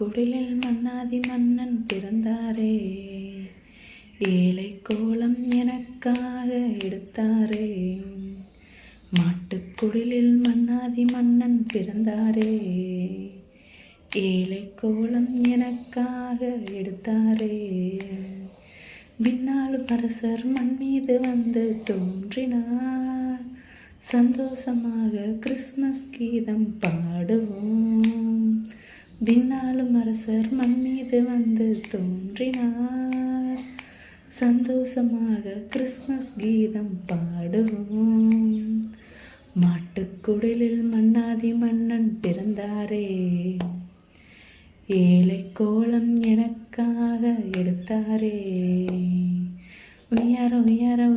குடிலில் மன்னாதி மன்னன் பிறந்தாரே. ஏழை கோலம் எனக்காக எடுத்தாரே. மாட்டுக்குடிலில் மன்னாதி மன்னன் பிறந்தாரே. ஏழை கோலம் எனக்காக எடுத்தாரே. பின்னால் அரசர் மண் மீது வந்து தோன்றினார். சந்தோஷமாக கிறிஸ்மஸ் கீதம் பாடுவோம். விண்ணாலும் அரசர் மண் மீது வந்து தோன்றினார். சந்தோஷமாக கிறிஸ்மஸ் கீதம் பாடுவோம். மாட்டுக்குடலில் மன்னாதி மன்னன் பிறந்தாரே. ஏழை கோலம் எனக்காக எடுத்தாரே. உயர உயர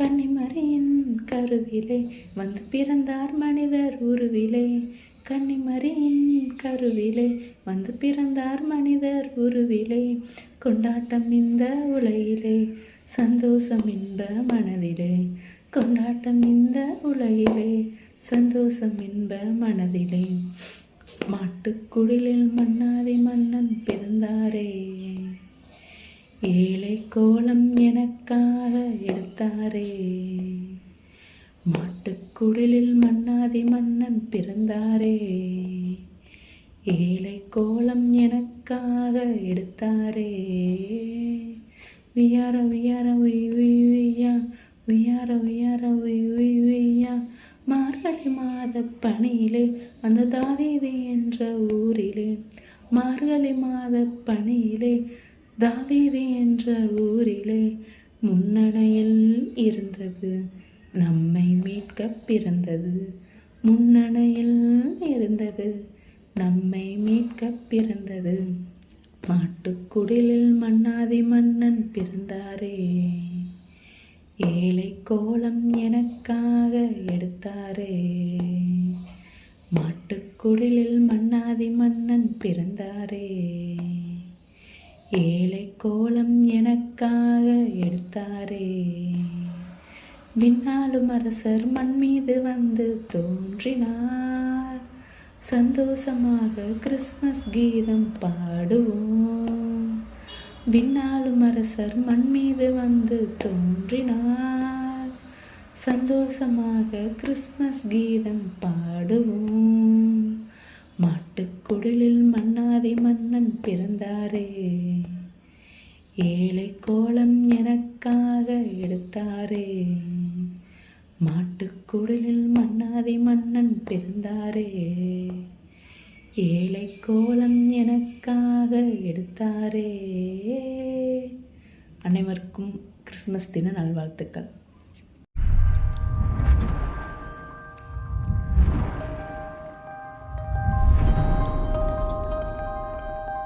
கன்னிமரியின் கருவிலே வந்து பிறந்தார் மனிதர் உருவிலே. கன்னிமரியின் கருவிலே வந்து பிறந்தார் மனிதர் உருவிலே. கொண்டாட்டம் இந்த உலகிலே சந்தோஷம் இன்ப மனதிலே. கொண்டாட்டம் இந்த உலகிலே சந்தோஷம் இன்ப மனதிலே. மாட்டுக்குடிலில் மன்னாதி மன்னன் பிறந்தாரே. ஏழை கோலம் எனக்காக எடுத்தாரே மாட்டுக்குடிலில் மன்னாதி மன்னன் பிறந்தாரே. ஏழை கோலம் எனக்காக எடுத்தாரே. வியார வியார உய் உய் உய்யா உய்யார உய்யார உய்யா மார்கழி மாத பணியிலே அந்த தாவீது என்ற ஊரிலே. மார்கழி மாத பணியிலே தாவீது என்ற ஊரிலே முன்னணையில் இருந்தது நம்மை மீட்க பிறந்தது. முன்னணையில் இருந்தது நம்மை மீட்க பிறந்தது. மாட்டுக்குடிலில் மன்னாதி மன்னன் பிறந்தாரே. ஏழை கோலம் எனக்காக எடுத்தாரே. மாட்டுக்குடிலில் மன்னாதி மன்னன் பிறந்தாரே. ஏழை கோலம் எனக்காக எடுத்தாரே. பின்னாலும் அரசர் மண் மீது வந்து தோன்றினார். சந்தோஷமாக கிறிஸ்மஸ் கீதம் பாடுவோம். பின்னாலும் அரசர் மண் மீது வந்து தோன்றினார். சந்தோஷமாக கிறிஸ்மஸ் கீதம் பாடுவோம். மாட்டுக்குடிலில் மன்னாதி மன்னன் பிறந்தாரே. ஏழை கோலம் எனக்காக எடுத்தாரே. மாட்டுக்குடலில் மன்னாதி மன்னன் பிறந்தாரே. ஏழை கோலம் எனக்காக எடுத்தாரே. அனைவருக்கும் கிறிஸ்மஸ் தின நல்வாழ்த்துக்கள்.